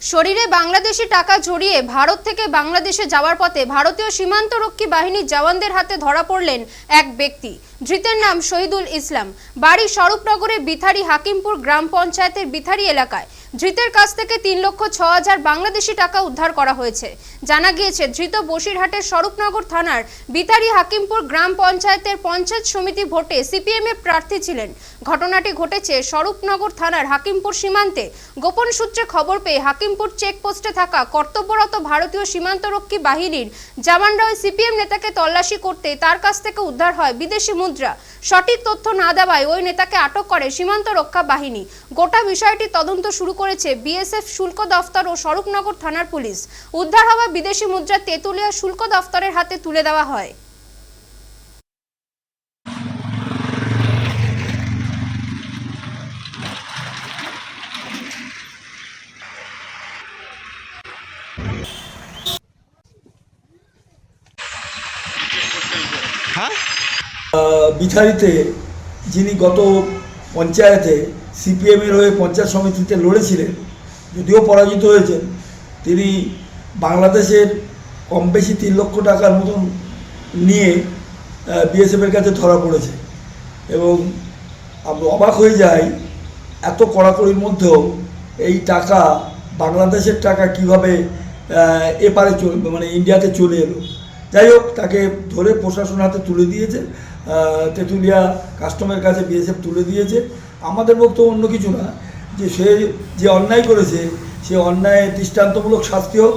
শরীরে বাংলাদেশি টাকা জড়িয়ে ভারত থেকে বাংলাদেশে যাওয়ার পথে ভারতীয় সীমান্তরক্ষী বাহিনীর জওয়ানদের হাতে ধরা পড়লেন এক ব্যক্তি। ধৃতের নাম শহীদুল ইসলাম। বাড়ি স্বরূপনগরের বিথারি হাকিমপুর গ্রাম পঞ্চায়েতের বিথারি এলাকায়। ধৃতের কাছ থেকে তিন লক্ষ ছ হাজার বাংলাদেশি টাকা উদ্ধার করা হয়েছে। জানা গিয়েছে, ধৃত বসিরহাটের স্বরূপনগর থানার বিথারি হাকিমপুর গ্রাম পঞ্চায়েতের পঞ্চায়েত সমিতি ভোটে সিপিএম এর প্রার্থী ছিলেন। ঘটনাটি ঘটেছে স্বরূপনগর থানার হাকিমপুর সীমান্তে। গোপন সূত্রে খবর পেয়ে হাকিমপুর চেকপোস্টে থাকা কর্তব্যরত ভারতীয় সীমান্তরক্ষী বাহিনীর জওয়ানরা ওই সিপিএম নেতাকে তল্লাশি করতে তার কাছ থেকে উদ্ধার হয় বিদেশি মুদ্রা। সঠিক তথ্য না দেওয়ায় ওই নেতাকে আটক করে সীমান্ত রক্ষা বাহিনী। গোটা বিষয়টি তদন্ত শুরু করেছে বিএসএফ শুল্ক দফতর ও স্বরূপনগর থানার পুলিশ। উদ্ধার হওয়া বিদেশি মুদ্রা তেঁতুলিয়া শুল্ক দফতরের হাতে তুলে দেওয়া হয়। হ্যাঁ? আহ, বিথারিতে যিনি গত পঞ্চায়েতে সিপিএমের হয়ে পঞ্চায়েত সমিতিতে লড়েছিলেন, যদিও পরাজিত হয়েছেন, তিনি বাংলাদেশের কম বেশি তিন লক্ষ টাকার মতন নিয়ে বিএসএফের কাছে ধরা পড়েছে। এবং আমরা অবাক হয়ে যাই এত কড়াকড়ির মধ্যেও এই টাকা, বাংলাদেশের টাকা কীভাবে এপারে চল মানে ইন্ডিয়াতে চলে এলো। যাই হোক তাকে ধরে প্রশাসন হাতে তুলে দিয়েছে তেঁতুলিয়া কাস্টমের কাছে বিএসএফ তুলে দিয়েছে। আমাদের বক্তব্য অন্য কিছু না, যে সে যে অন্যায় করেছে, সে অন্যায় দৃষ্টান্তমূলক শাস্তি হোক